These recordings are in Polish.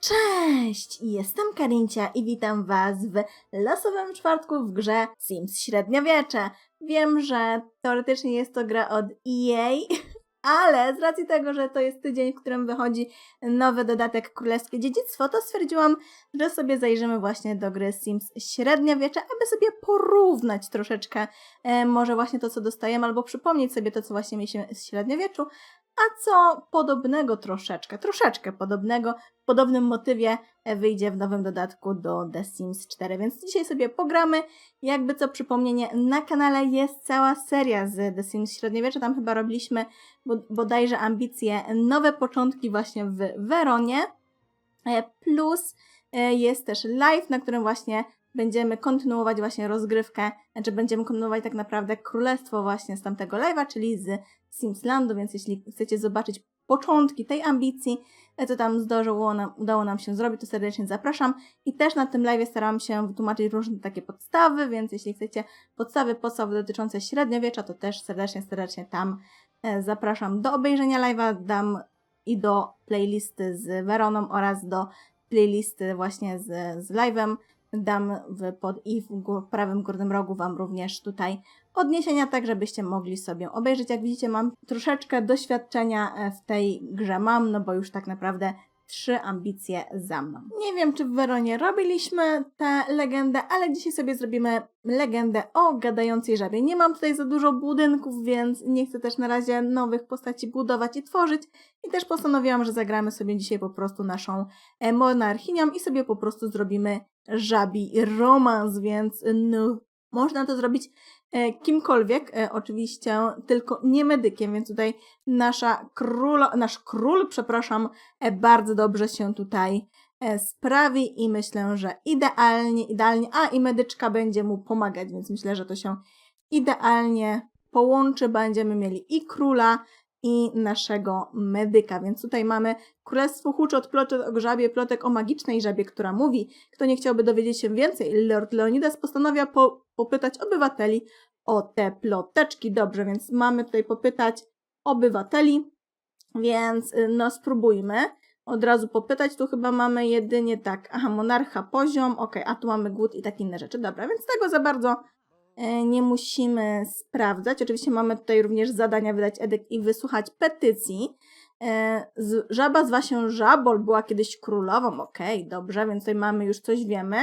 Cześć! Jestem Karincia i witam Was w losowym czwartku w grze Sims Średniowiecze. Wiem, że teoretycznie jest to gra od EA, ale z racji tego, że to jest tydzień, w którym wychodzi nowy dodatek Królewskie Dziedzictwo, to stwierdziłam, że sobie zajrzymy właśnie do gry Sims Średniowiecze, aby sobie porównać troszeczkę e, może właśnie to, co dostajemy, albo przypomnieć sobie to, co właśnie mieliśmy z średniowieczu, a co podobnego troszeczkę, troszeczkę podobnego, w podobnym motywie e, wyjdzie w nowym dodatku do The Sims 4. Więc dzisiaj sobie pogramy. Jakby co przypomnienie, na kanale jest cała seria z The Sims Średniowiecze. Tam chyba robiliśmy bod- bodajże ambicje nowe początki właśnie w Weronie. E, Plus e, jest też live, na którym właśnie będziemy kontynuować właśnie rozgrywkę, znaczy będziemy kontynuować tak naprawdę królestwo właśnie z tamtego live'a, czyli z Simslandu, więc jeśli chcecie zobaczyć początki tej ambicji, e, co tam zdążyło nam, udało nam się zrobić, to serdecznie zapraszam. I też na tym live starałam się wytłumaczyć różne takie podstawy, więc jeśli chcecie podstawy, podstawy dotyczące średniowiecza, to też serdecznie, serdecznie tam e, zapraszam do obejrzenia live'a, dam i do playlisty z Weroną oraz do playlisty właśnie z, z live'em. Dam w pod i w prawym górnym rogu Wam również tutaj odniesienia, tak żebyście mogli sobie obejrzeć. Jak widzicie, mam troszeczkę doświadczenia e, w tej grze mam, no bo już tak naprawdę trzy ambicje za mną. Nie wiem, czy w Weronie robiliśmy tę legendę, ale dzisiaj sobie zrobimy legendę o gadającej żabie. Nie mam tutaj za dużo budynków, więc nie chcę też na razie nowych postaci budować i tworzyć. I też postanowiłam, że zagramy sobie dzisiaj po prostu naszą e, monarchinią i sobie po prostu zrobimy żabi romans, więc no, można to zrobić e, kimkolwiek, e, oczywiście tylko nie medykiem, więc tutaj nasza królo, nasz król, przepraszam, e, bardzo dobrze się tutaj sprawi i myślę, że idealnie, idealnie, a i medyczka będzie mu pomagać, więc myślę, że to się idealnie połączy, będziemy mieli i króla, i naszego medyka, więc tutaj mamy Królestwo Huczot, plotek o żabie, plotek o magicznej żabie, która mówi, kto nie chciałby dowiedzieć się więcej, Lord Leonidas postanawia po, popytać obywateli o te ploteczki. Dobrze, więc mamy tutaj popytać obywateli, więc y, no spróbujmy od razu popytać. Tu chyba mamy jedynie tak, aha, monarcha poziom, ok, a tu mamy głód i takie inne rzeczy. Dobra, więc tego za bardzo nie musimy sprawdzać. Oczywiście mamy tutaj również zadania wydać edykt i wysłuchać petycji. E, żaba zwa się Żabol, była kiedyś królową. Okej, dobrze, więc tutaj mamy już coś wiemy.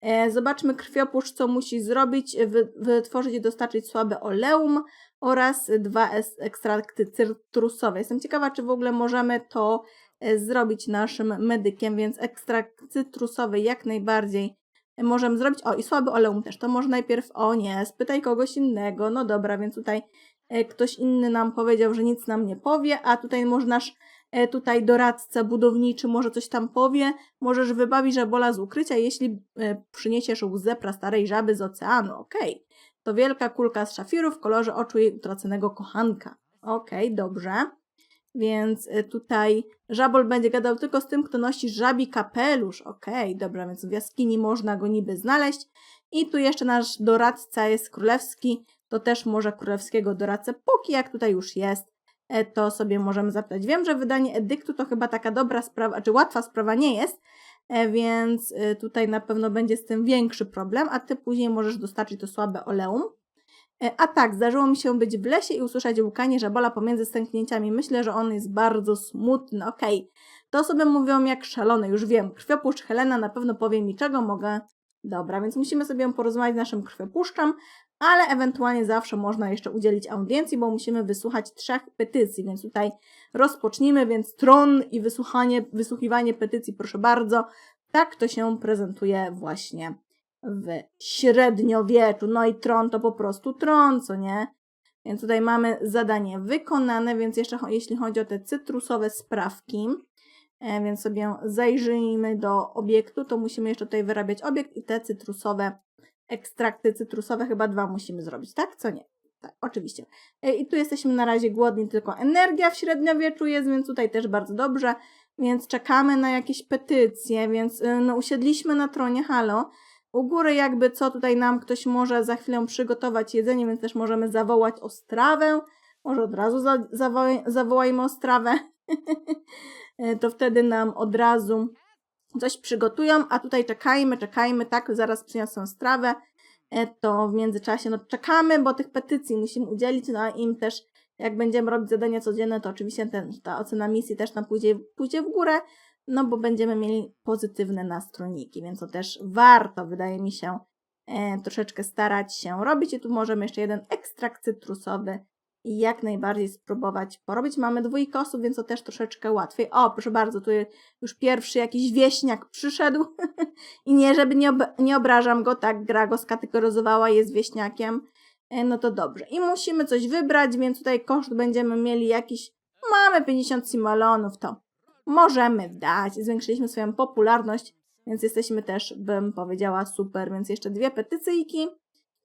E, Zobaczmy krwiopusz, co musi zrobić, wy, wytworzyć i dostarczyć słabe oleum oraz dwa ekstrakty cytrusowe. Jestem ciekawa, czy w ogóle możemy to e, zrobić naszym medykiem, więc ekstrakt cytrusowy jak najbardziej e, możemy zrobić. O, i słaby oleum też. To może najpierw, o nie, spytaj kogoś innego. No dobra, więc tutaj e, ktoś inny nam powiedział, że nic nam nie powie, a tutaj może nasz e, tutaj doradca budowniczy może coś tam powie, możesz wybawić żabola z ukrycia, jeśli e, przyniesiesz łzę prastarej żaby z oceanu. Okej. To wielka kulka z szafiru w kolorze oczu jej utraconego kochanka. Okej, dobrze. Więc e, tutaj żabol będzie gadał tylko z tym, kto nosi żabi kapelusz. Okej, dobra, więc w jaskini można go niby znaleźć. I tu jeszcze nasz doradca jest królewski, to też może królewskiego doradcę, póki jak tutaj już jest, e, to sobie możemy zapytać. Wiem, że wydanie edyktu to chyba taka dobra sprawa, czy łatwa sprawa nie jest, e, więc e, tutaj na pewno będzie z tym większy problem, a ty później możesz dostarczyć to słabe oleum. E, A tak, zdarzyło mi się być w lesie i usłyszeć łukanie żabola pomiędzy stęknięciami. Myślę, że on jest bardzo smutny. Okej, to osoby mówią jak szalone, już wiem. Krwiopuszcz Helena na pewno powie mi, czego mogę. Dobra, więc musimy sobie porozmawiać z naszym krwiopuszczem, ale ewentualnie zawsze można jeszcze udzielić audiencji, bo musimy wysłuchać trzech petycji, więc tutaj rozpocznijmy, więc tron i wysłuchanie, wysłuchiwanie petycji, proszę bardzo. Tak to się prezentuje właśnie w średniowieczu. No i tron to po prostu tron, co nie? Więc tutaj mamy zadanie wykonane, więc jeszcze jeśli chodzi o te cytrusowe sprawki, e, więc sobie zajrzyjmy do obiektu, to musimy jeszcze tutaj wyrabiać obiekt i te cytrusowe ekstrakty cytrusowe chyba dwa musimy zrobić, tak? Co nie? Tak, oczywiście. E, I tu jesteśmy na razie głodni, tylko energia w średniowieczu jest, więc tutaj też bardzo dobrze. Więc czekamy na jakieś petycje, więc y, no, usiedliśmy na tronie, halo. U góry jakby co tutaj nam ktoś może za chwilę przygotować jedzenie, więc też możemy zawołać Ostrawę. Może od razu za, zawołaj, zawołajmy Ostrawę. E, to wtedy nam od razu coś przygotują, a tutaj czekajmy, czekajmy, tak, zaraz przyniosą strawę, e, to w międzyczasie no czekamy, bo tych petycji musimy udzielić, no a im też jak będziemy robić zadania codzienne, to oczywiście ten, ta ocena misji też nam pójdzie, pójdzie w górę, no bo będziemy mieli pozytywne nastrojniki, więc to też warto, wydaje mi się, e, troszeczkę starać się robić. I tu możemy jeszcze jeden ekstrakt cytrusowy i jak najbardziej spróbować porobić. Mamy dwójkę osób, więc to też troszeczkę łatwiej. O, proszę bardzo, tu już pierwszy jakiś wieśniak przyszedł i nie, żeby nie, ob nie obrażam go, tak, gra go skategoryzowała, jest wieśniakiem, e, no to dobrze. I musimy coś wybrać, więc tutaj koszt będziemy mieli jakiś, mamy 50 simalonów, to możemy dać. Zwiększyliśmy swoją popularność, więc jesteśmy też, bym powiedziała, super. Więc jeszcze dwie petycyjki.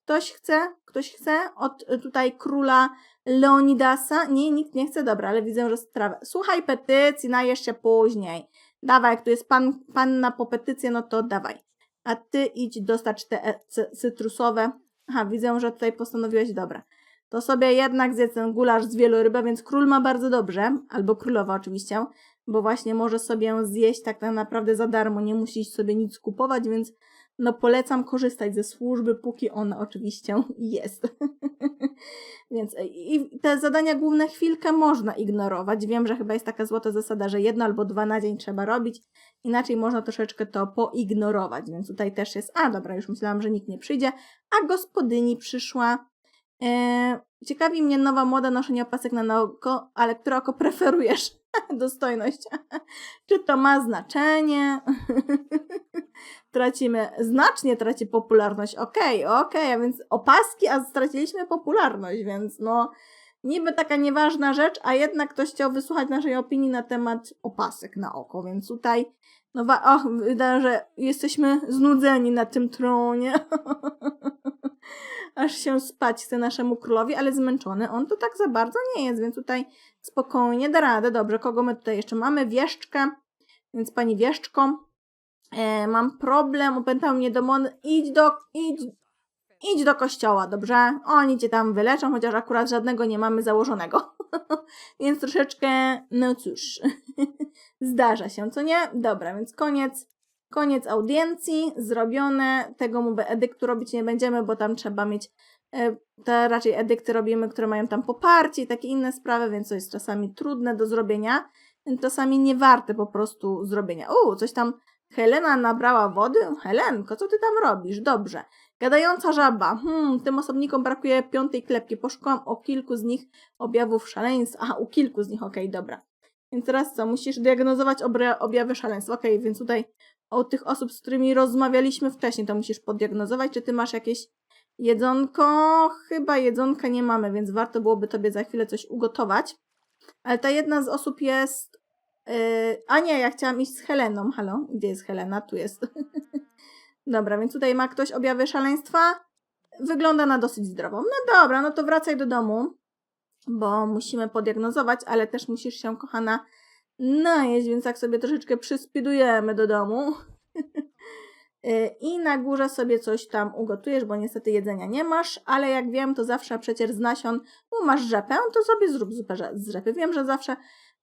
Ktoś chce? Ktoś chce? Od y, tutaj króla Leonidasa? Nie, nikt nie chce. Dobra, ale widzę, że strawę. Słuchaj petycji, na jeszcze później. Dawaj, jak tu jest pan, panna po petycję, no to dawaj. A ty idź dostać te e, cy- cytrusowe. Aha, widzę, że tutaj postanowiłeś, dobra. To sobie jednak zjedz ten gulasz z wieloryba, więc król ma bardzo dobrze, albo królowa oczywiście, bo właśnie może sobie zjeść tak naprawdę za darmo, nie musi sobie nic kupować, więc no polecam korzystać ze służby, póki ona oczywiście jest. więc e, i te zadania główne chwilkę można ignorować. Wiem, że chyba jest taka złota zasada, że jedno albo dwa na dzień trzeba robić, inaczej można troszeczkę to poignorować, więc tutaj też jest, a dobra, już myślałam, że nikt nie przyjdzie, a gospodyni przyszła. Eee, ciekawi mnie nowa moda noszenia opasek na oko, ale które oko preferujesz? Dostojność. Czy to ma znaczenie? Tracimy, znacznie traci popularność. Okej, okej, a więc opaski, a straciliśmy popularność, więc no niby taka nieważna rzecz, a jednak ktoś chciał wysłuchać naszej opinii na temat opasek na oko, więc tutaj no wa- och, wydaje, że jesteśmy znudzeni na tym tronie. Aż się spać chce naszemu królowi, ale zmęczony on to tak za bardzo nie jest, więc tutaj spokojnie da radę. Dobrze, kogo my tutaj jeszcze mamy? Wieszczkę, więc pani Wieszczko, e, mam problem, opętał mnie demon, idź do, idź, idź do kościoła, dobrze? Oni cię tam wyleczą, chociaż akurat żadnego nie mamy założonego. więc troszeczkę, no cóż, zdarza się, co nie? Dobra, więc koniec Koniec audiencji, zrobione. Tego mu edyktu robić nie będziemy, bo tam trzeba mieć. e, Te raczej edykty robimy, które mają tam poparcie i takie inne sprawy, więc to jest czasami trudne do zrobienia. Czasami nie warte po prostu zrobienia. U, coś tam Helena nabrała wody? Helenko, co ty tam robisz? Dobrze. Gadająca żaba. Hmm, tym osobnikom brakuje piątej klepki. Poszukałam o kilku z nich objawów szaleństwa. Aha, u kilku z nich, okej, dobra. Więc teraz co? Musisz diagnozować objawy szaleństwa. Okej, więc tutaj od tych osób, z którymi rozmawialiśmy wcześniej, to musisz poddiagnozować, czy ty masz jakieś jedzonko. Chyba jedzonka nie mamy, więc warto byłoby tobie za chwilę coś ugotować. Ale ta jedna z osób jest. Yy, a nie, ja chciałam iść z Heleną. Halo, gdzie jest Helena? Tu jest. dobra, więc tutaj ma ktoś objawy szaleństwa. Wygląda na dosyć zdrową. No dobra, no to wracaj do domu, bo musimy poddiagnozować, ale też musisz się, kochana, najeść, więc tak sobie troszeczkę przyspidujemy do domu. Y, I na górze sobie coś tam ugotujesz, bo niestety jedzenia nie masz, ale jak wiem, to zawsze przecież z nasion, u masz rzepę, to sobie zrób zupę z rzepy. Wiem, że zawsze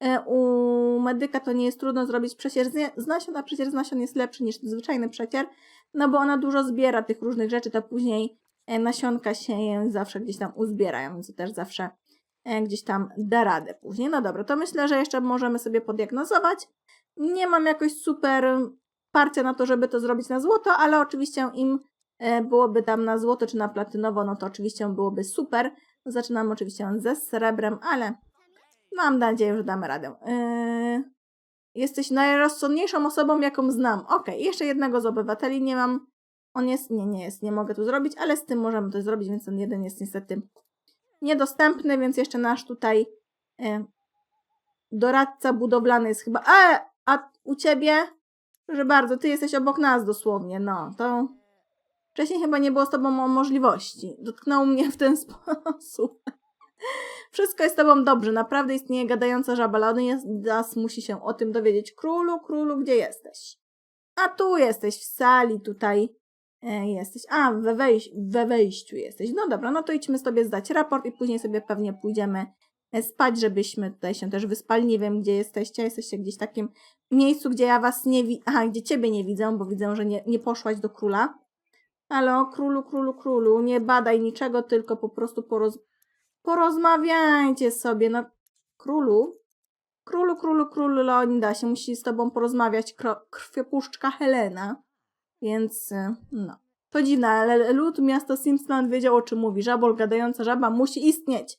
y, u medyka to nie jest trudno zrobić przecier z nasion, a przecier z nasion jest lepszy niż zwyczajny przecier, no bo ona dużo zbiera tych różnych rzeczy, to później y, nasionka się zawsze gdzieś tam uzbierają, więc też zawsze e, gdzieś tam da radę później. No dobra, to myślę, że jeszcze możemy sobie poddiagnozować. Nie mam jakoś super parcia na to, żeby to zrobić na złoto, ale oczywiście im e, byłoby tam na złoto czy na platynowo, no to oczywiście byłoby super. Zaczynam oczywiście ze srebrem, ale mam nadzieję, że damy radę. Yy, jesteś najrozsądniejszą osobą, jaką znam. Okej, jeszcze jednego z obywateli nie mam. On jest, nie, nie jest, nie mogę tu zrobić, ale z tym możemy to zrobić, więc ten jeden jest niestety niedostępny, więc jeszcze nasz tutaj e, doradca budowlany jest chyba. E, a u ciebie? Proszę bardzo, ty jesteś obok nas dosłownie, no to. Wcześniej chyba nie było z tobą mo- możliwości. Dotknął mnie w ten sposób. Wszystko jest z tobą dobrze, naprawdę istnieje gadająca żaba, ale on jest, nas musi się o tym dowiedzieć. Królu, królu, gdzie jesteś? A tu jesteś, w sali, tutaj jesteś. A, we, wejś- we wejściu jesteś. No dobra, no to idźmy sobie zdać raport i później sobie pewnie pójdziemy e, spać, żebyśmy tutaj się też wyspali. Nie wiem, gdzie jesteście. Jesteście gdzieś w takim miejscu, gdzie ja was nie widzę. Aha, gdzie ciebie nie widzę, bo widzę, że nie, nie poszłaś do króla. Ale królu, królu, królu, nie badaj niczego, tylko po prostu poroz... porozmawiajcie sobie. No, królu, królu, królu, królu Leonidasie musi z tobą porozmawiać krwiopuszczka Helena. Więc, y, no. To dziwne, ale lud miasto Simsland wiedział, o czym mówi. Żabol, gadająca żaba musi istnieć.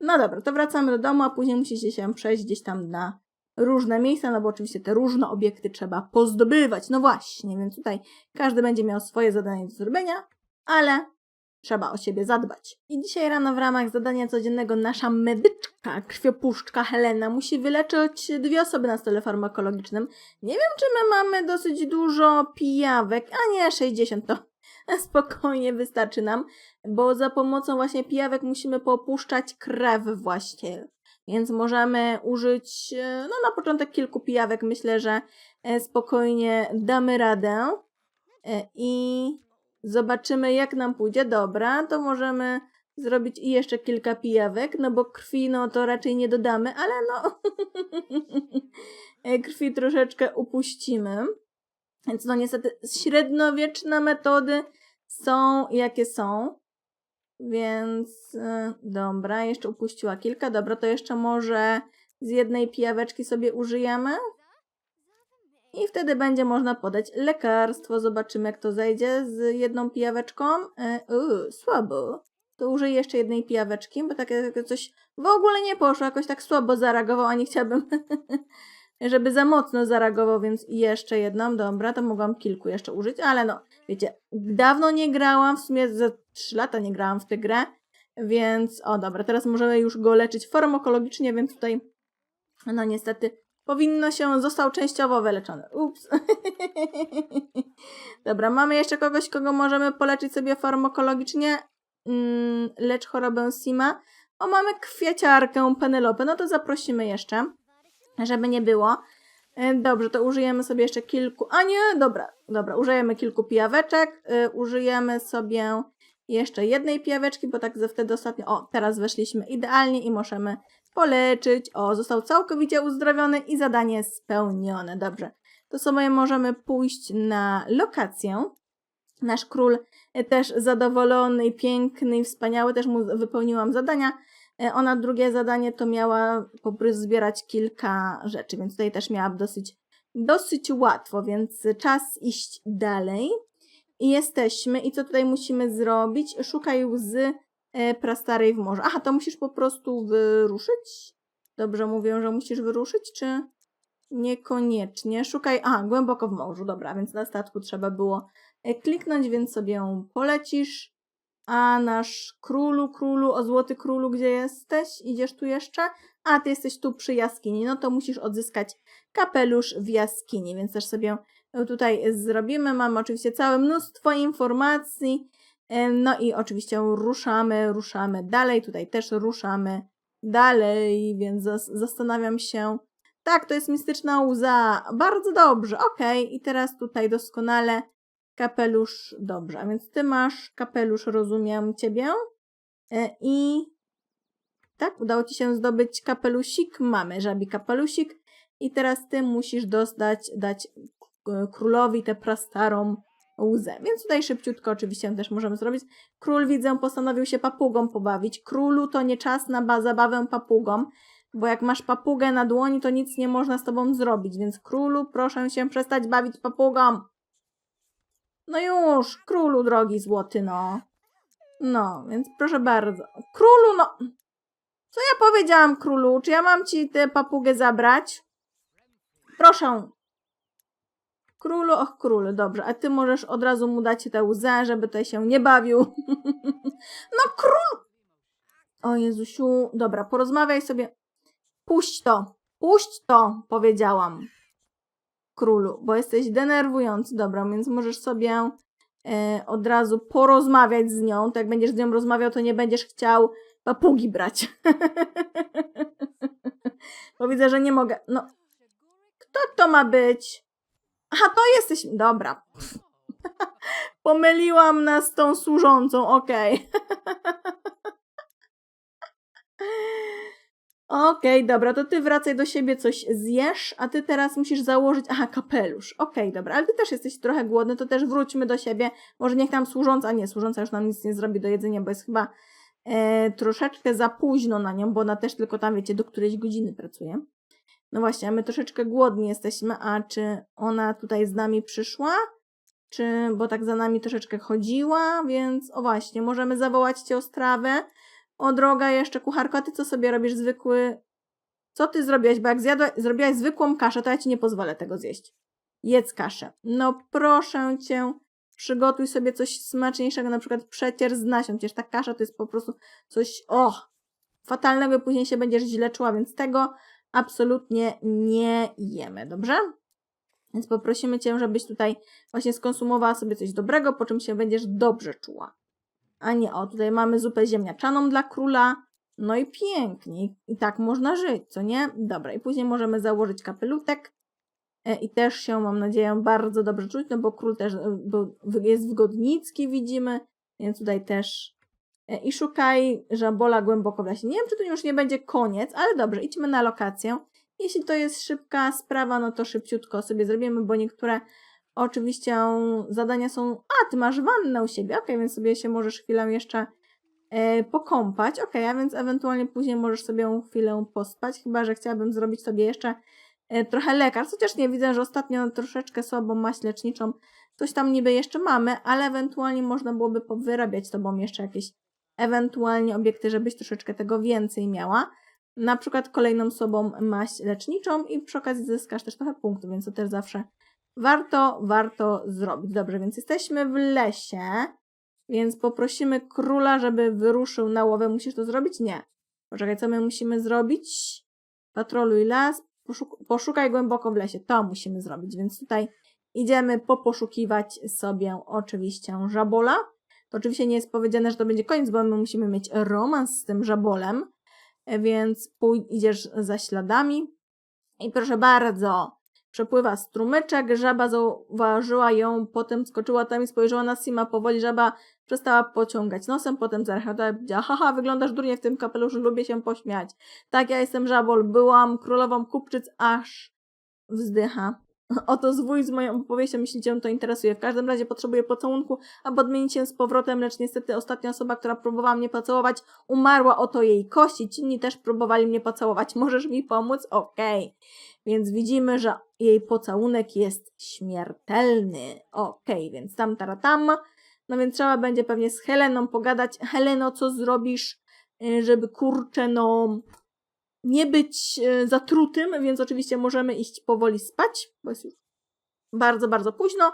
No dobra, to wracamy do domu, a później musicie się przejść gdzieś tam na różne miejsca, no bo oczywiście te różne obiekty trzeba pozdobywać. No właśnie, więc tutaj każdy będzie miał swoje zadanie do zrobienia, ale trzeba o siebie zadbać. I dzisiaj rano w ramach zadania codziennego nasza medyczka, krwiopuszczka Helena musi wyleczyć dwie osoby na stole farmakologicznym. Nie wiem, czy my mamy dosyć dużo pijawek, a nie 60 to spokojnie wystarczy nam, bo za pomocą właśnie pijawek musimy popuszczać krew właśnie. Więc możemy użyć, e, no na początek kilku pijawek. Myślę, że e, spokojnie damy radę E, i zobaczymy, jak nam pójdzie. Dobra, to możemy zrobić i jeszcze kilka pijawek, no bo krwi no to raczej nie dodamy, ale no e, krwi troszeczkę upuścimy. Więc no niestety średniowieczne metody są jakie są. Więc y, dobra, jeszcze upuściła kilka. Dobra, to jeszcze może z jednej pijaweczki sobie użyjemy. I wtedy będzie można podać lekarstwo. Zobaczymy, jak to zejdzie z jedną pijaweczką. Uuu, słabo. To użyję jeszcze jednej pijaweczki, bo takie coś w ogóle nie poszło. Jakoś tak słabo zareagował, a nie chciałabym, żeby za mocno zareagował, więc jeszcze jedną. Dobra, to mogłam kilku jeszcze użyć, ale no, wiecie, dawno nie grałam, w sumie za 3 lata nie grałam w tę grę, więc o dobra, teraz możemy już go leczyć farmakologicznie, więc tutaj no niestety powinno się, został częściowo wyleczony. Ups. dobra, mamy jeszcze kogoś, kogo możemy poleczyć sobie farmakologicznie. Mm, lecz chorobę Sima. O, mamy kwieciarkę Penelopę, no to zaprosimy jeszcze, żeby nie było. E, Dobrze, to użyjemy sobie jeszcze kilku. A nie, dobra, dobra, użyjemy kilku pijaweczek. y, użyjemy sobie jeszcze jednej pijaweczki, bo tak wtedy ostatnio. O, teraz weszliśmy idealnie i możemy poleczyć. O, został całkowicie uzdrowiony i zadanie spełnione. Dobrze, to sobie możemy pójść na lokację. Nasz król y, też zadowolony, piękny wspaniały, też mu wypełniłam zadania. E, Ona drugie zadanie to miała po prostu zbierać kilka rzeczy, więc tutaj też miałam dosyć, dosyć łatwo, więc czas iść dalej. I jesteśmy. I co tutaj musimy zrobić? Szukaj łzy e, prastarej w morzu. Aha, to musisz po prostu wyruszyć? Dobrze mówię, że musisz wyruszyć, czy niekoniecznie? Szukaj, aha, głęboko w morzu, dobra, więc na statku trzeba było e, kliknąć, więc sobie ją polecisz. A nasz królu, królu, o złoty królu, gdzie jesteś? Idziesz tu jeszcze? A, ty jesteś tu przy jaskini. No to musisz odzyskać kapelusz w jaskini, więc też sobie tutaj zrobimy. Mamy oczywiście całe mnóstwo informacji. No i oczywiście ruszamy, ruszamy dalej. Tutaj też ruszamy dalej, więc zas- zastanawiam się. Tak, to jest mistyczna łza. Bardzo dobrze, okej. I teraz tutaj doskonale kapelusz, dobrze. A więc ty masz kapelusz, rozumiem ciebie. E, I tak, udało ci się zdobyć kapelusik. Mamy żabi kapelusik. I teraz ty musisz dostać, dać królowi tę prastarą łzę. Więc tutaj szybciutko oczywiście też możemy zrobić. Król, widzę, postanowił się papugą pobawić. Królu, to nie czas na ba- zabawę papugą, bo jak masz papugę na dłoni, to nic nie można z tobą zrobić. Więc królu, proszę się przestać bawić papugą. No już, królu drogi złoty, no. No, więc proszę bardzo. Królu, no. Co ja powiedziałam królu? Czy ja mam ci tę papugę zabrać? Proszę. Królu, och królu, dobrze. A ty możesz od razu mu dać tę łzę, żeby tutaj się nie bawił. no król! O Jezusiu, dobra, porozmawiaj sobie. Puść to, puść to, powiedziałam. Królu, bo jesteś denerwujący. Dobra, więc możesz sobie e, od razu porozmawiać z nią. To jak będziesz z nią rozmawiał, to nie będziesz chciał papugi brać. bo widzę, że nie mogę. No, kto to ma być? Aha, to jesteś. Dobra. Pomyliłam nas z tą służącą, okej. Okej, dobra, to ty wracaj do siebie, coś zjesz, a ty teraz musisz założyć, aha, kapelusz. Okej, dobra, ale ty też jesteś trochę głodny, to też wróćmy do siebie. Może niech nam służąca, nie, służąca już nam nic nie zrobi do jedzenia, bo jest chyba e, troszeczkę za późno na nią, bo ona też tylko tam, wiecie, do którejś godziny pracuje. No właśnie, a my troszeczkę głodni jesteśmy, a czy ona tutaj z nami przyszła? Czy, bo tak za nami troszeczkę chodziła, więc o właśnie, możemy zawołać cię o strawę. O droga jeszcze kucharko, a ty co sobie robisz zwykły... Co ty zrobiłaś? Bo jak zjadła, zrobiłaś zwykłą kaszę, to ja ci nie pozwolę tego zjeść. Jedz kaszę. No proszę cię, przygotuj sobie coś smaczniejszego, na przykład przecier z nasion. Przecież ta kasza to jest po prostu coś, o, fatalnego, później się będziesz źle czuła, więc tego absolutnie nie jemy, dobrze? Więc poprosimy Cię, żebyś tutaj właśnie skonsumowała sobie coś dobrego, po czym się będziesz dobrze czuła. A nie, o, tutaj mamy zupę ziemniaczaną dla króla. No i pięknie. I tak można żyć, co nie? Dobra, i później możemy założyć kapelutek. E, I też się, mam nadzieję, bardzo dobrze czuć, no bo król też e, jest wygodnicki, widzimy, więc tutaj też. I szukaj żabola głęboko w lesie. Nie wiem, czy to już nie będzie koniec, ale dobrze, idźmy na lokację. Jeśli to jest szybka sprawa, no to szybciutko sobie zrobimy, bo niektóre oczywiście zadania są. A, ty masz wannę u siebie, ok, więc sobie się możesz chwilę jeszcze e, pokąpać. Ok, a więc ewentualnie później możesz sobie chwilę pospać, chyba że chciałabym zrobić sobie jeszcze e, trochę lekarstw, chociaż nie widzę, że ostatnio troszeczkę słabą maść leczniczą coś tam niby jeszcze mamy, ale ewentualnie można byłoby wyrabiać tobą jeszcze jakieś ewentualnie obiekty, żebyś troszeczkę tego więcej miała na przykład kolejną sobą maść leczniczą i przy okazji zyskasz też trochę punktów, więc to też zawsze warto, warto zrobić. Dobrze, więc jesteśmy w lesie, więc poprosimy króla, żeby wyruszył na łowę. Musisz to zrobić? Nie. Poczekaj, co my musimy zrobić? Patroluj las, poszuk poszukaj głęboko w lesie. To musimy zrobić, więc tutaj idziemy poposzukiwać sobie oczywiście żabola. To oczywiście nie jest powiedziane, że to będzie koniec, bo my musimy mieć romans z tym żabolem więc pój- idziesz za śladami i proszę bardzo, przepływa strumyczek, żaba zauważyła ją, potem skoczyła tam i spojrzała na Sima, powoli żaba przestała pociągać nosem, potem zarechotała i powiedziała, haha, wyglądasz durnie w tym kapeluszu, lubię się pośmiać. Tak, ja jestem żabol, byłam królową kupczyc, aż wzdycha. Oto zwój z moją opowieścią, jeśli Cię to interesuje. W każdym razie potrzebuję pocałunku, aby odmienić się z powrotem, lecz niestety ostatnia osoba, która próbowała mnie pocałować, umarła. Oto jej kości. Ci inni też próbowali mnie pocałować. Możesz mi pomóc? Okej. Okay. Więc widzimy, że jej pocałunek jest śmiertelny. Okej, okay, więc tam, taratam. No więc trzeba będzie pewnie z Heleną pogadać. Heleno, co zrobisz, y, żeby kurczę, no nie być e, zatrutym, więc oczywiście możemy iść powoli spać, bo jest już bardzo, bardzo późno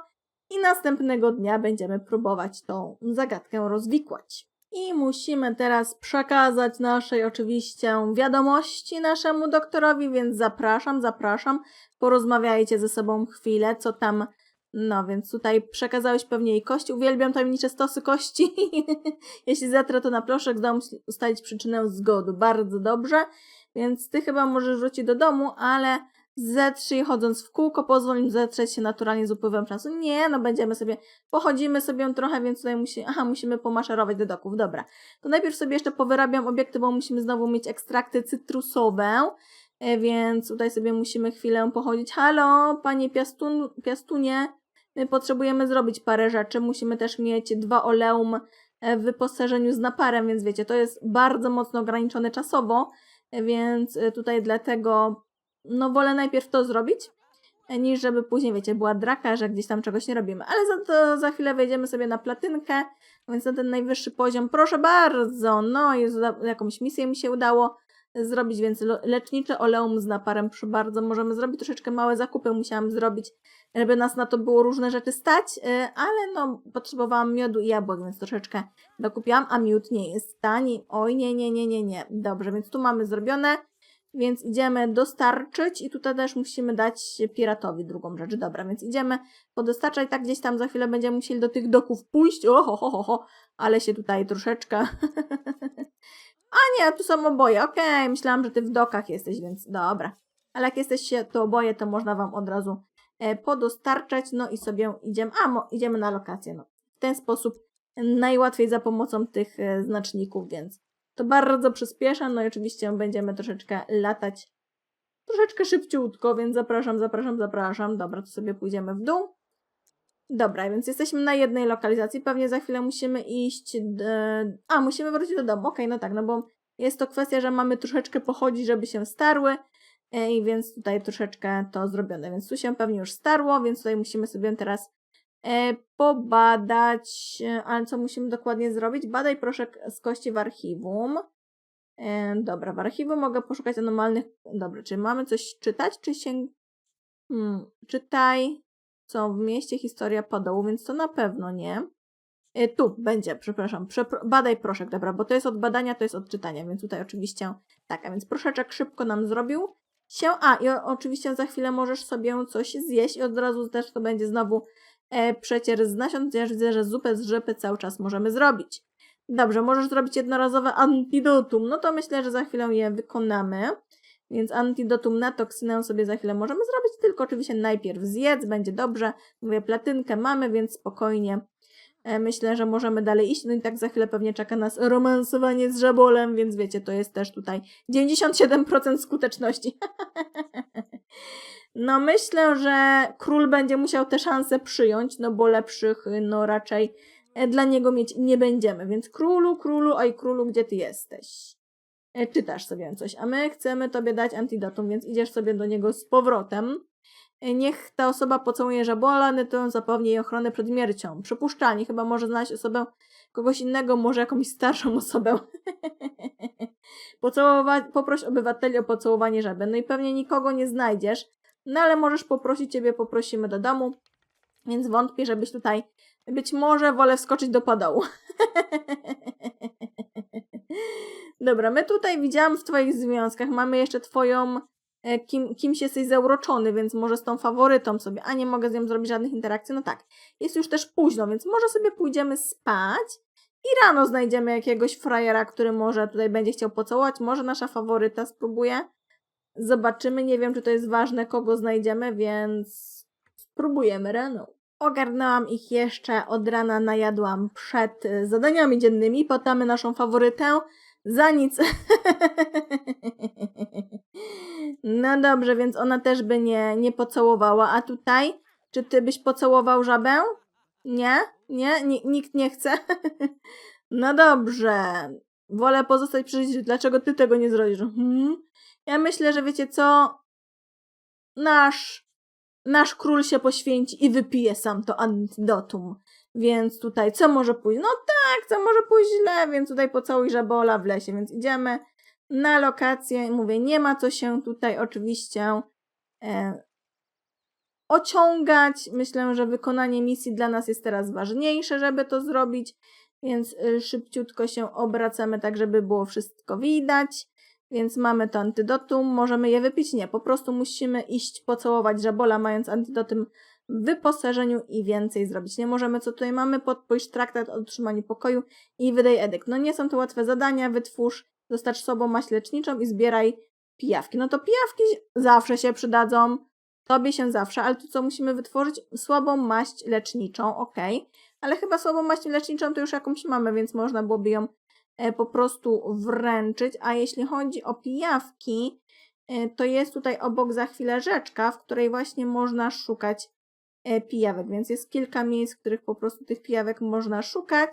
i następnego dnia będziemy próbować tą zagadkę rozwikłać. I musimy teraz przekazać naszej oczywiście wiadomości naszemu doktorowi, więc zapraszam, zapraszam. Porozmawiajcie ze sobą chwilę, co tam. No więc tutaj przekazałeś pewnie jej kości. Uwielbiam tajemnicze stosy kości. Jeśli zetrę to na proszek, zdam ustalić przyczynę zgody. Bardzo dobrze. Więc ty chyba możesz wrócić do domu, ale zetrzyj chodząc w kółko, pozwól im zetrzeć się naturalnie z upływem czasu. Nie, no będziemy sobie, pochodzimy sobie trochę, więc tutaj musi, aha, musimy pomaszerować do doków, dobra. To najpierw sobie jeszcze powyrabiam obiekty, bo musimy znowu mieć ekstrakty cytrusowe, e, więc tutaj sobie musimy chwilę pochodzić. Halo, panie piastun, piastunie, my potrzebujemy zrobić parę rzeczy, musimy też mieć dwa oleum e, w wyposażeniu z naparem, więc wiecie, to jest bardzo mocno ograniczone czasowo, więc y, tutaj dlatego no wolę najpierw to zrobić, e, niż żeby później, wiecie, była draka, że gdzieś tam czegoś nie robimy. Ale za to za chwilę wejdziemy sobie na platynkę, więc na ten najwyższy poziom, proszę bardzo, no i jakąś misję mi się udało zrobić, więc lecznicze oleum z naparem, proszę bardzo, możemy zrobić troszeczkę małe zakupy, musiałam zrobić, żeby nas na to było różne rzeczy stać, y, ale no potrzebowałam miodu i jabłek, więc troszeczkę dokupiłam, a miód nie jest tani, oj nie, nie, nie, nie, nie, dobrze, więc tu mamy zrobione, więc idziemy dostarczyć i tutaj też musimy dać piratowi drugą rzecz, dobra, więc idziemy podostarczać, tak gdzieś tam za chwilę będziemy musieli do tych doków pójść, oho, ho, ho, ho, ale się tutaj troszeczkę A nie, tu są oboje. Okej, okay, myślałam, że ty w dokach jesteś, więc dobra. Ale jak jesteście tu oboje, to można wam od razu e, podostarczać. No i sobie idziemy. A, mo, idziemy na lokację. No. W ten sposób najłatwiej za pomocą tych e, znaczników, więc To bardzo przyspiesza, no i oczywiście będziemy troszeczkę latać troszeczkę szybciutko, więc zapraszam, zapraszam, zapraszam. Dobra, to sobie pójdziemy w dół. Dobra, więc jesteśmy na jednej lokalizacji. Pewnie za chwilę musimy iść. A, musimy wrócić do domu. Okej, no tak, no bo jest to kwestia, że mamy troszeczkę pochodzić, żeby się starły. e, I więc tutaj troszeczkę to zrobione. Więc tu się pewnie już starło, więc tutaj musimy sobie teraz e, pobadać. e, Ale co musimy dokładnie zrobić? Badaj proszek z kości w archiwum. Dobra, w archiwum mogę poszukać anomalnych. Dobra, czy mamy coś czytać, czy się. Hmm, czytaj, co w mieście historia padołu, więc to na pewno nie. E, tu będzie, przepraszam. Przepro- badaj proszek, dobra, bo to jest od badania, to jest od czytania, więc tutaj oczywiście tak, a więc proszeczek szybko nam zrobił się. A, i o, oczywiście za chwilę możesz sobie coś zjeść i od razu też to będzie znowu e, przecier z nasion, chociaż widzę, że zupę z rzepy cały czas możemy zrobić. Dobrze, możesz zrobić jednorazowe antidotum. No to myślę, że za chwilę je wykonamy. Więc antidotum na toksynę sobie za chwilę możemy zrobić, tylko oczywiście najpierw zjedz, będzie dobrze. Mówię, platynkę mamy, więc spokojnie. E, Myślę, że możemy dalej iść. No i tak za chwilę pewnie czeka nas romansowanie z żabolem, więc wiecie, to jest też tutaj 97% skuteczności. No myślę, że król będzie musiał tę szansę przyjąć, no bo lepszych, no raczej e, dla niego mieć nie będziemy. Więc królu, królu, oj królu, gdzie ty jesteś? E, Czytasz sobie coś, a my chcemy tobie dać antidotum, więc idziesz sobie do niego z powrotem. E, Niech ta osoba pocałuje żabola, to zapewni jej ochronę przed śmiercią. Przypuszczalnie, chyba może znaleźć osobę, kogoś innego, może jakąś starszą osobę. Pocałować, poproś obywateli o pocałowanie żaby. No i pewnie nikogo nie znajdziesz, no ale możesz poprosić, ciebie poprosimy do domu, więc wątpię, żebyś tutaj, być może wolę wskoczyć do padołu. Dobra, my tutaj widziałam w twoich związkach, mamy jeszcze twoją, e, kim, kimś jesteś zauroczony, więc może z tą faworytą sobie, a nie mogę z nią zrobić żadnych interakcji, no tak. Jest już też późno, więc może sobie pójdziemy spać i rano znajdziemy jakiegoś frajera, który może tutaj będzie chciał pocałować, może nasza faworyta spróbuje. Zobaczymy, nie wiem, czy to jest ważne, kogo znajdziemy, więc spróbujemy rano. Ogarnęłam ich jeszcze od rana, najadłam przed y, zadaniami dziennymi, potem naszą faworytę za nic. no dobrze, więc ona też by nie, nie pocałowała. A tutaj, czy ty byś pocałował żabę? Nie? Nie? Ni- nikt nie chce? no dobrze. Wolę pozostać przy życiu. Dlaczego ty tego nie zrobisz? Hmm? Ja myślę, że wiecie co? Nasz, nasz król się poświęci i wypije sam to antidotum. Więc tutaj co może pójść? No tak, co może pójść źle, więc tutaj pocałuj żabola w lesie, więc idziemy na lokację. Mówię, nie ma co się tutaj oczywiście e, ociągać. Myślę, że wykonanie misji dla nas jest teraz ważniejsze, żeby to zrobić, więc y, szybciutko się obracamy tak, żeby było wszystko widać. Więc mamy to antidotum, możemy je wypić? Nie, po prostu musimy iść pocałować żabola, mając antidotum wyposażeniu i więcej zrobić. Nie możemy, co tutaj mamy, podpójść traktat o utrzymaniu pokoju i wydaj edykt. No nie są to łatwe zadania, wytwórz, dostarcz sobą maść leczniczą i zbieraj pijawki. No to pijawki zawsze się przydadzą, tobie się zawsze, ale tu co musimy wytworzyć? Słabą maść leczniczą, ok, ale chyba słabą maść leczniczą to już jakąś mamy, więc można byłoby ją e, po prostu wręczyć. A jeśli chodzi o pijawki, e, to jest tutaj obok za chwilę rzeczka, w której właśnie można szukać pijawek, więc jest kilka miejsc, w których po prostu tych pijawek można szukać.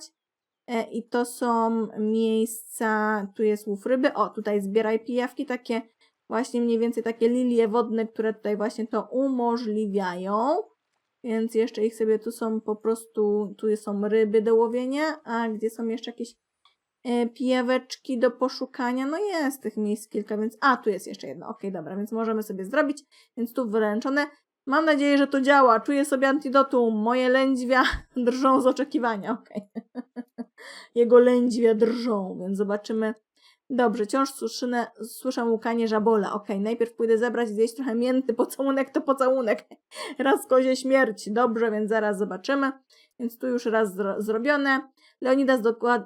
E, I to są miejsca, tu jest łów ryby, o tutaj zbieraj pijawki, takie właśnie mniej więcej takie lilie wodne, które tutaj właśnie to umożliwiają. Więc jeszcze ich sobie tu są po prostu, tu są ryby do łowienia, a gdzie są jeszcze jakieś e, pijaweczki do poszukania. No jest tych miejsc kilka, więc. A, tu jest jeszcze jedno. Okej, dobra, więc możemy sobie zrobić. Więc tu wręczone. Mam nadzieję, że to działa. Czuję sobie antidotum. Moje lędźwia drżą z oczekiwania. Okej. Jego lędźwia drżą, więc zobaczymy. Dobrze, wciąż słyszę, słyszę łukanie żabola. Okej, najpierw pójdę zebrać, zjeść trochę mięty, pocałunek to pocałunek. Raz kozie śmierć. Dobrze, więc zaraz zobaczymy. Więc tu już raz zro zrobione. Leonidas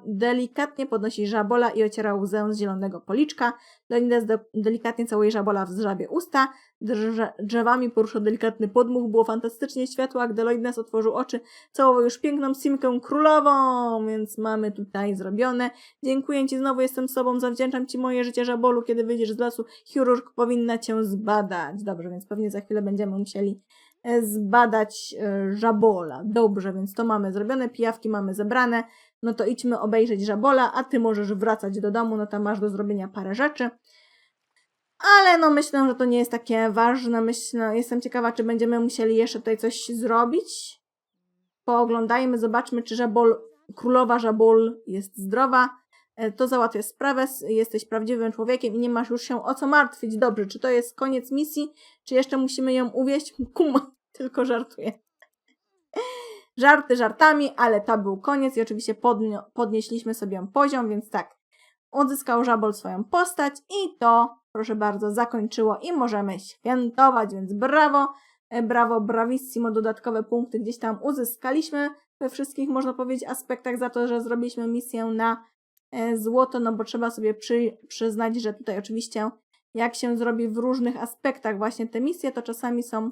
delikatnie podnosi żabola i ociera łzę z zielonego policzka. Leonidas delikatnie całuje żabola w żabie usta. drze- drzewami poruszył delikatny podmuch, było fantastycznie światło, a gdy Lloyd nas otworzył oczy, całował już piękną simkę królową, więc mamy tutaj zrobione. Dziękuję Ci znowu, jestem sobą, zawdzięczam Ci moje życie żabolu, kiedy wyjdziesz z lasu, chirurg powinna Cię zbadać. Dobrze, więc pewnie za chwilę będziemy musieli zbadać e, żabola. Dobrze, więc to mamy zrobione, pijawki mamy zebrane, no to idźmy obejrzeć żabola, a Ty możesz wracać do domu, no tam masz do zrobienia parę rzeczy. Ale no myślę, że to nie jest takie ważne. Myślę, jestem ciekawa, czy będziemy musieli jeszcze tutaj coś zrobić. Pooglądajmy, zobaczmy, czy żabol, królowa żabol jest zdrowa. E, To załatwia sprawę, jesteś prawdziwym człowiekiem i nie masz już się o co martwić. Dobrze, czy to jest koniec misji, czy jeszcze musimy ją uwieść? Kum, tylko żartuję. Żarty żartami, ale to był koniec i oczywiście podnio- podnieśliśmy sobie poziom, więc tak. Odzyskał żabol swoją postać i to, proszę bardzo, zakończyło i możemy świętować, więc brawo, e, brawo, bravissimo, dodatkowe punkty gdzieś tam uzyskaliśmy we wszystkich, można powiedzieć, aspektach za to, że zrobiliśmy misję na złoto, no bo trzeba sobie przy, przyznać, że tutaj oczywiście jak się zrobi w różnych aspektach właśnie te misje, to czasami są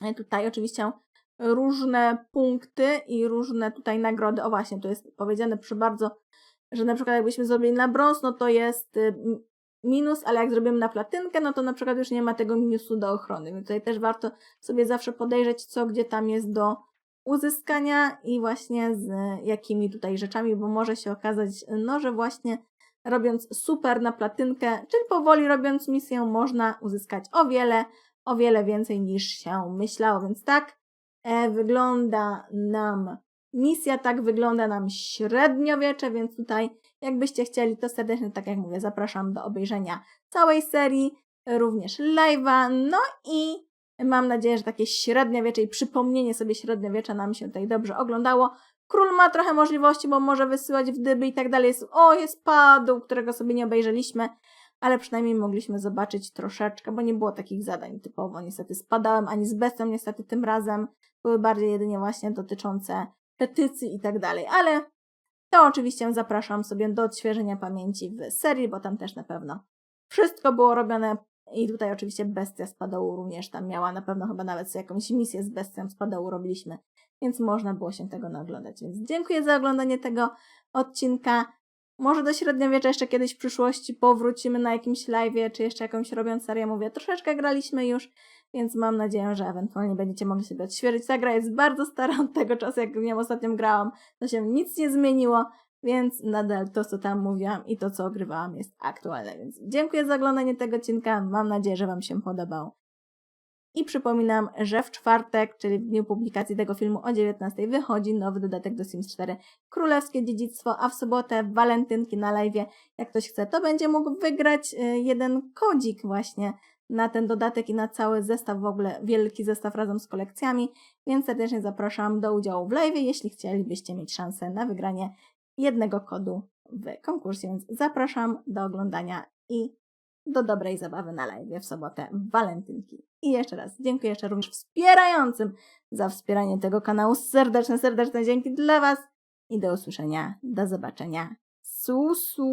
e, tutaj oczywiście różne punkty i różne tutaj nagrody. O właśnie, tu jest powiedziane przy bardzo, że na przykład jakbyśmy zrobili na brąz, no to jest y, minus, ale jak zrobimy na platynkę, no to na przykład już nie ma tego minusu do ochrony. Więc tutaj też warto sobie zawsze podejrzeć, co gdzie tam jest do uzyskania i właśnie z jakimi tutaj rzeczami, bo może się okazać, no, że właśnie robiąc super na platynkę, czyli powoli robiąc misję, można uzyskać o wiele, o wiele więcej niż się myślało. Więc tak e, wygląda nam misja, tak wygląda nam średniowiecze, więc tutaj jakbyście chcieli, to serdecznie, tak jak mówię, zapraszam do obejrzenia całej serii, również live'a, no i mam nadzieję, że takie średniowiecze i przypomnienie sobie średniowiecza nam się tutaj dobrze oglądało. Król ma trochę możliwości, bo może wysyłać w dyby i tak dalej. Jest, o, jest padł, którego sobie nie obejrzeliśmy, ale przynajmniej mogliśmy zobaczyć troszeczkę, bo nie było takich zadań typowo niestety z padałem, ani z bestią niestety tym razem. Były bardziej jedynie właśnie dotyczące petycji i tak dalej, ale to oczywiście zapraszam sobie do odświeżenia pamięci w serii, bo tam też na pewno wszystko było robione i tutaj oczywiście bestia z padołu również tam miała, na pewno chyba nawet jakąś misję z bestią z padołu robiliśmy, więc można było się tego naoglądać. Więc dziękuję za oglądanie tego odcinka. Może do średniowiecza jeszcze kiedyś w przyszłości powrócimy na jakimś live'ie, czy jeszcze jakąś robiąc serię. Mówię, troszeczkę graliśmy już, więc mam nadzieję, że ewentualnie będziecie mogli sobie odświeżyć. Ta gra jest bardzo stara od tego czasu, jak w nią ostatnio grałam. To się nic nie zmieniło, więc nadal to, co tam mówiłam i to, co ogrywałam jest aktualne. Więc dziękuję za oglądanie tego odcinka. Mam nadzieję, że Wam się podobał. I przypominam, że w czwartek, czyli w dniu publikacji tego filmu o 19 wychodzi nowy dodatek do Sims 4 Królewskie Dziedzictwo, a w sobotę walentynki na live. Jak ktoś chce, to będzie mógł wygrać y, jeden kodzik właśnie na ten dodatek i na cały zestaw, w ogóle wielki zestaw razem z kolekcjami, więc serdecznie zapraszam do udziału w live, jeśli chcielibyście mieć szansę na wygranie jednego kodu w konkursie, więc zapraszam do oglądania i do dobrej zabawy na live w sobotę walentynki. I jeszcze raz dziękuję jeszcze również wspierającym za wspieranie tego kanału. Serdeczne, serdeczne dzięki dla Was i do usłyszenia, do zobaczenia. Susu!